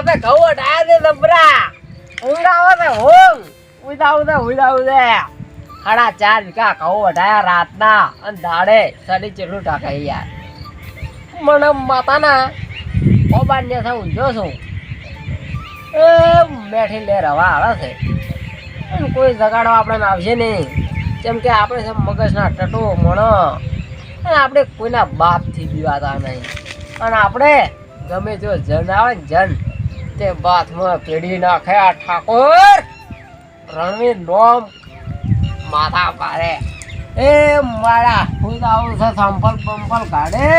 બાપે ઘઉં અઢાયા છે દબરા ઊંઘ આવે છે ઊંઘ ઉદા ઉદા ઉદા ઉદા ચાર વીઘા ઘઉં અઢાયા રાતના અને દાડે સડી ચેટલું ટાકાઈ યાર. મને માતાના ઓબાન્ય છે. ઊંઝો છું લે રવા આવે છે. કોઈ જગાડવા આપણને આવશે નહીં. જેમ કે આપણે છે મગજના ટટો મણો. અને આપણે કોઈના બાપથી બીવાતા નહીં. અને આપણે ગમે જો જન આવે ને જન. તે બાથમાં પેઢી નાખે આ ઠાકોર! રણવીર નોમ માથા પારે એ મારા ખુદ આવું છે, સંપલ પંપલ કાઢે.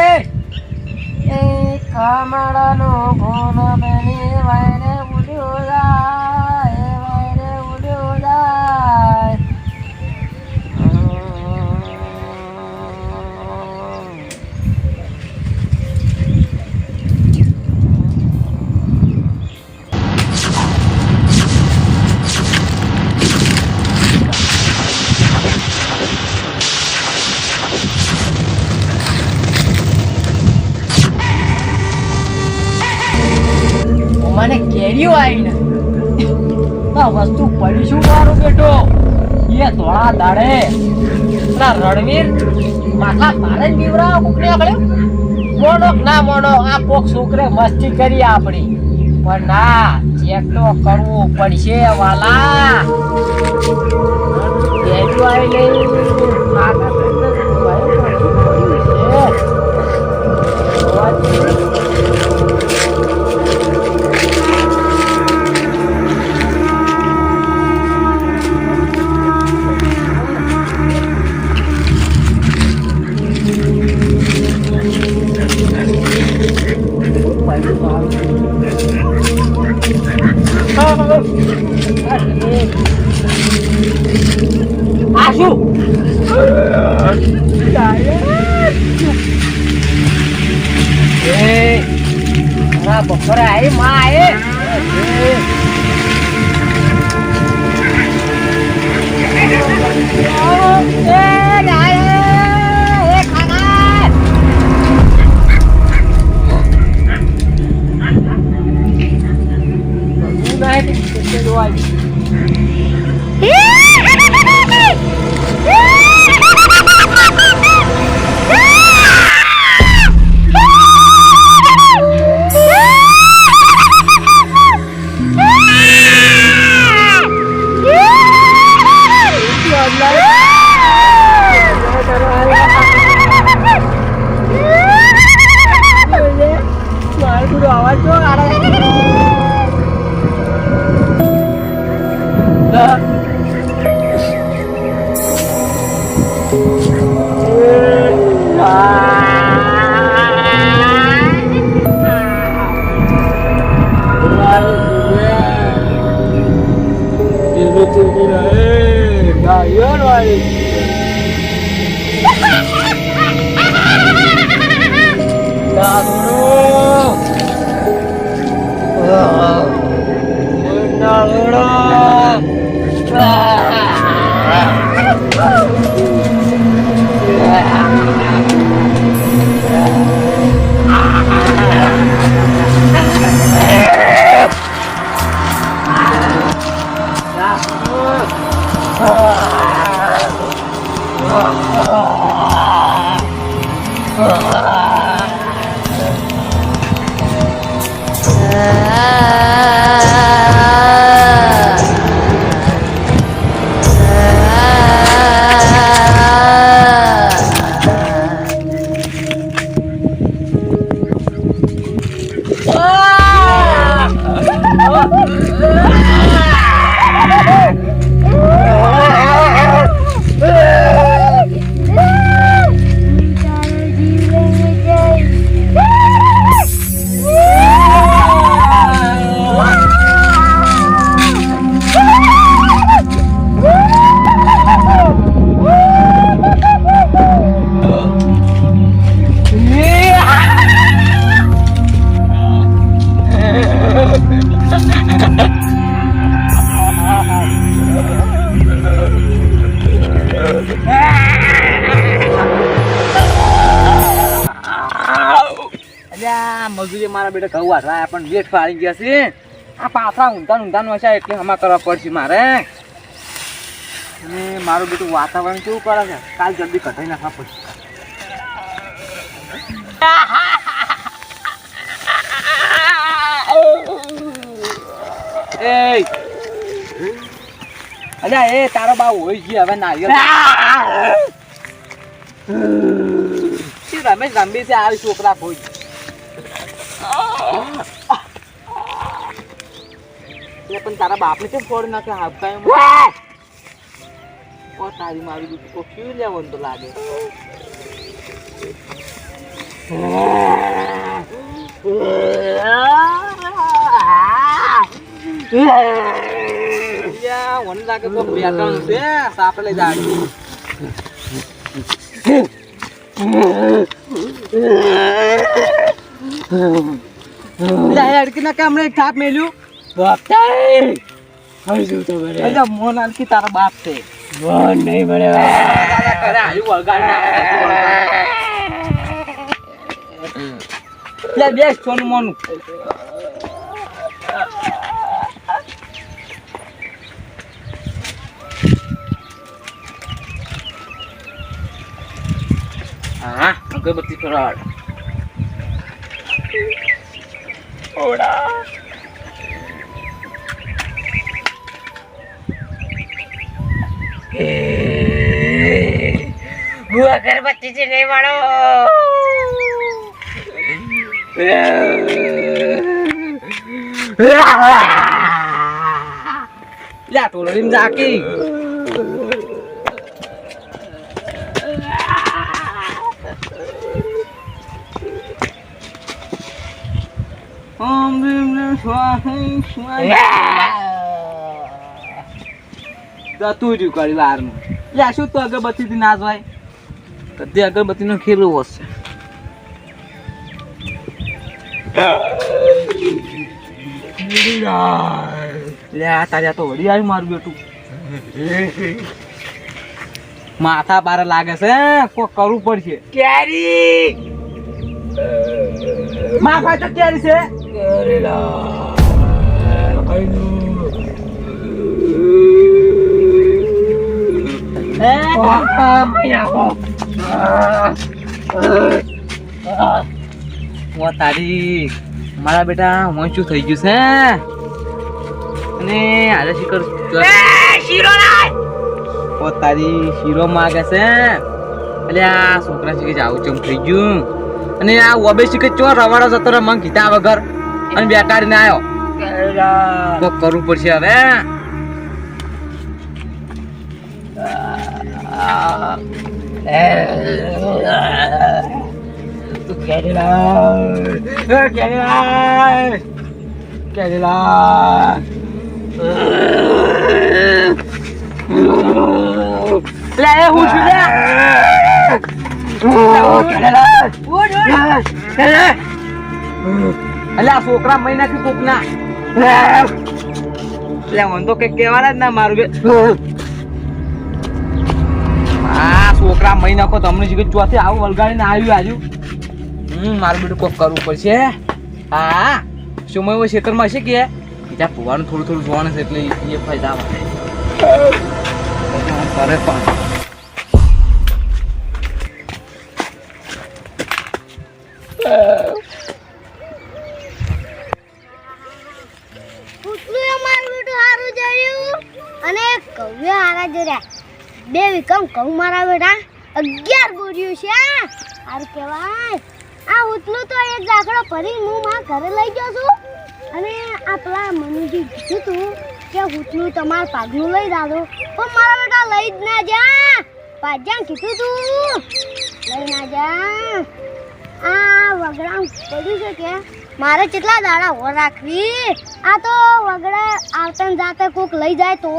એ કમળનો ફૂલ બેની વાયને ઉડ્યો કેરીઓ આવી ને વસ્તુ પડી શું મારું બેટો? એ ધોળા દાડે. ના રણવીર, માથા પારે જ બીવરા આપણે મોનો ના મોનો આ કોક છોકરે મસ્તી કરી આપણી. પણ ના ચેક તો કરવું પડશે વાલા. કેરીઓ આવી નહીં માથા બપોરે આવી માં આવી તારો જીવ ઘઉં વાટવા પણ વેઠ ફાળી ગયા છે આ પાછા ઊંધા ઊંધા છે એટલે હમા કરવા પડશે મારે. અને મારું બધું વાતાવરણ કેવું કરે છે? કાલ જલ્દી કઢાઈ નાખવા પડશે. એ અલ્યા એ તારો બા હોય છે હવે નારિયેળ શું રમેશ રંબી છે આવી છોકરા કોઈ? પણ તારા બાપને કેમ ફોડ નાખે હાફ કાયમ ઓ તારી મારી દુઃખ તો કેવું લેવાનું તો લાગે યા, મને લાગે તો બે ત્રણ છે સાપે લઈ જાય અડકી ના કામ એક થાપ મેલ્યું? મોન આલકી તારા બાપ છે. દાદા કરે હાલ્યું વળગાડી નાખે. લે બેસ સોનું મોનું. હા અગરબત્તી ફરાડ હું અગરબત્તી છે નહીં મળો લે ટોલરીમ જાકી તો જ કરી વારમાં લે શું તો અગરબત્તી થી ના જોય કદી અગરબત્તી નો ખેલ હશે. લે આ તારી આ તો વળી આવ્યું મારું બેટું. માથા બારે લાગે છે કોક કરવું પડશે. કેરી? માથા તો ક્યારે છે. હું તારી મારા બેટા હું શું થઈ ગયું છે? અને આજે શીખર શીરો ઓ તારી શીરો માગે છે. એટલે આ છોકરા શીખે આવું ચમ થઈ ગયું. અને આ ઓબે શીખે ચો રવાડો જતો રે મંગ કીધા વગર અને બેટાડીને આવ્યો કોક કરવું પડશે હવે. કેરેલા કેરેલા કેરેલા લે હું છું લે. એટલે આ છોકરા મહિના થી કોક ના. એટલે હું તો કઈ કહેવાના જ ના મારું કે આ છોકરા મહિના કો તમને જીગત ચોથી આવું વલગાડીને આવ્યું આજુ. હમ મારું બેટું કોક કરવું પડશે હા? સમય હોય ખેતરમાં હશે કે? બીજા ભૂવાનું થોડું થોડું જોવાનું છે એટલે એ ફાયદા કરે પણ. પુતલું અમારું બેટું સારું જડ્યું અને કવ્ય હારા જર્યા બે વિકમ કહું મારા બેટા, અગિયાર બોર્યું છે સારું કહેવાય. આ ઉતલું તો એક દાખલો ભરી હું મારા ઘરે લઈ ગયો છું. અને આ પેલા મનુજી કીધું તું કે ઉતલું તમારા પાગનું લઈ દાદો પણ મારા બેટા લઈ જ ના જા. પાજ્યા કીધું તું, લઈ ના જા. આ વગડા પડ્યું છે કે? મારે કેટલા દાડા હો રાખવી? આ તો વગડા આવતા જાતે કોક લઈ જાય તો?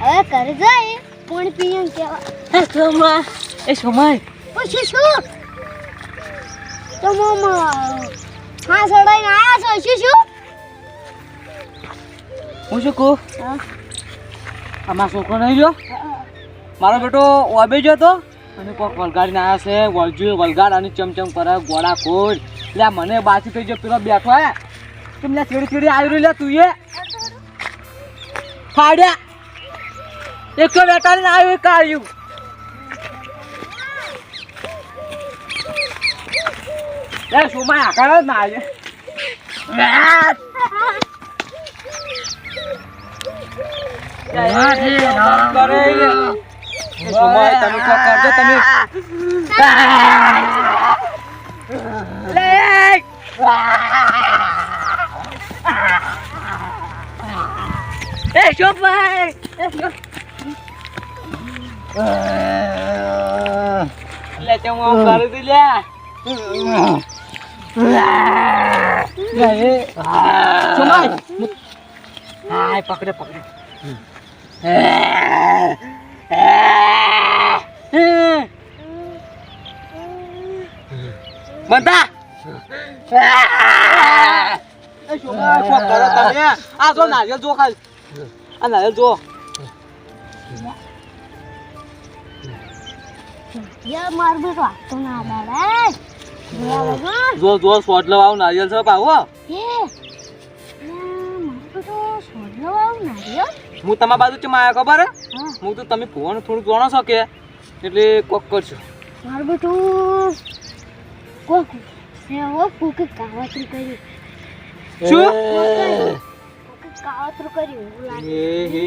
હવે ઘરે જાય કોણ પીએમ કેવા સોમા. એ સોમાય. પછી શું તો મોમ હા સડાઈને આયા છો શું શું હું શું કહું? હા, આમાં છોકરો નહીં જો મારો બેટો ઓબે જો તો અને કોક વલગાડીને આવ્યા છે વળજુ વલગાડ અને ચમચમ કરે ગોળા ખોડ લે મને બાકી થઈ ગયો પેલો બેઠો હે કેમ લે ચીડી ચીડી આવી રહ્યું લે તું એ ફાડ્યા એક તો બેટાડીને આવ્યું આવ્યું લે સુમાય આકાર ના આવે કરે સુમાય તમે કોક કરજો તમે. એ શોભાઈ લે તે હું આમ કરું તું લે લે હાય પકડે પકડે. બંધા. એ શોભા શું કરો તમે? આ જો નારિયેલ જો ખાલી. આ નારિયેળ જો યાર માર બેટો આ તો ના દાડે જો જો સોટલો આવું નારિયેળ છે પાવો? હું તમારા બાજુ ચમ આયા ખબર હે? હા, તો તમે ભોવાનું થોડુંક જાણો છો કે? એટલે કોક કરશો મારું બેટું કોક સેવો કોક કાવતરું કર્યું. શું? કોકે કાવતરું કર્યું એ હે.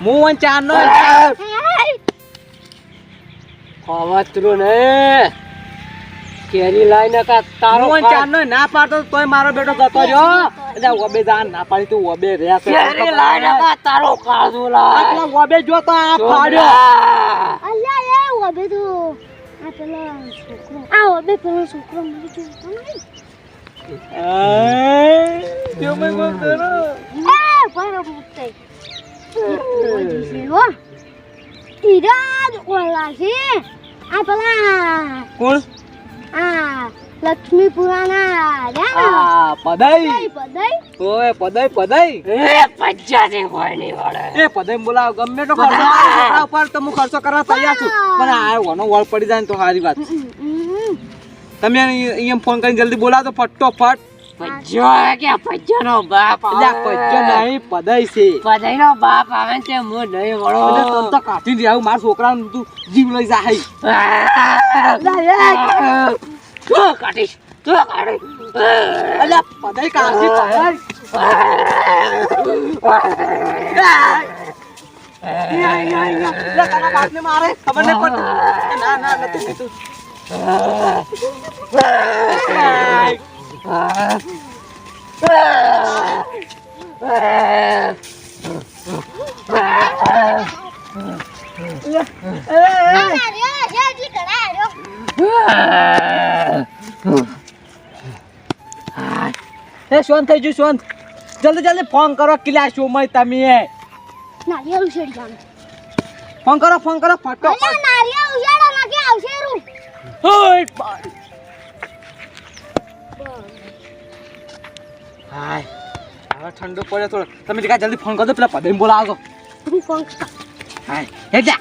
હું. વન ચાર નો! કાવતરું ને. કેરી લાઈને કા તારો વન ચાર નો ના પાડતો તોય મારો બેટો ગતો રહ્યો એટલે વબે જાન ના પાડી તું વબે રહ્યા છે. કેરી લાઈને કા તારો કાળું આ લાય પેલા વબે જો તો આ ફાડ્યો. અલ્યા એ ઓબે તો આ પેલો છોકરો. આ ઓબે પેલો છોકરો મરી ગયો હતો ને એ, તમે કોણ કરો? એ ભાઈ મુક્તે હો ઈરાજ ઓલા છે. આ પેલા કોણ? આ લક્ષ્મીપુરાના રહ્યા આ પદાઈ. પદઈ ઓય પદાઈ પદાઈ. એ પંચાયતી કોઈ નહીં એ પદાઈ બોલાવ ગમે તો ખર્ચો કરો, તો હું ખર્ચો કરવા તૈયાર છું. પણ આ વાનો વળ પડી જાય ને તો સારી વાત. તમે અહીંયા ફોન કરીને જલ્દી બોલાવો તો ફટોફટ. પંજો કે પંજાનો બાપ એટલે આ પૈસો નહીં પદાઈ છે. પધાઈનો બાપ આવે તે હું નહીં વળો. તમ તો કાઢી દે આવું મારા છોકરાનું તું જીવ લઈ જાય. તું કાઢીશ તું કાઢીશ. એટલે પદાઈ કાઢી બાપને મારે. ખબર નહીં પડતી. ના ના નથી કીધું. એ શાંત થઈ ગયું શાંત. જલ્દી જલ્દી ફોન કરો કિલા શોમય તમે નારિયેળ ઉછેડી જાણ ફોન કરો ફોન કરો ફટોફટ નારિયેલ ઉછેડો નાખી આવશે રૂ હોય. હાય. હવે ઠંડો પડે થોડો. તમે જલ્દી ફોન કરો પેલા પદેમ બોલાવો તું ફોન હાય. હે જા.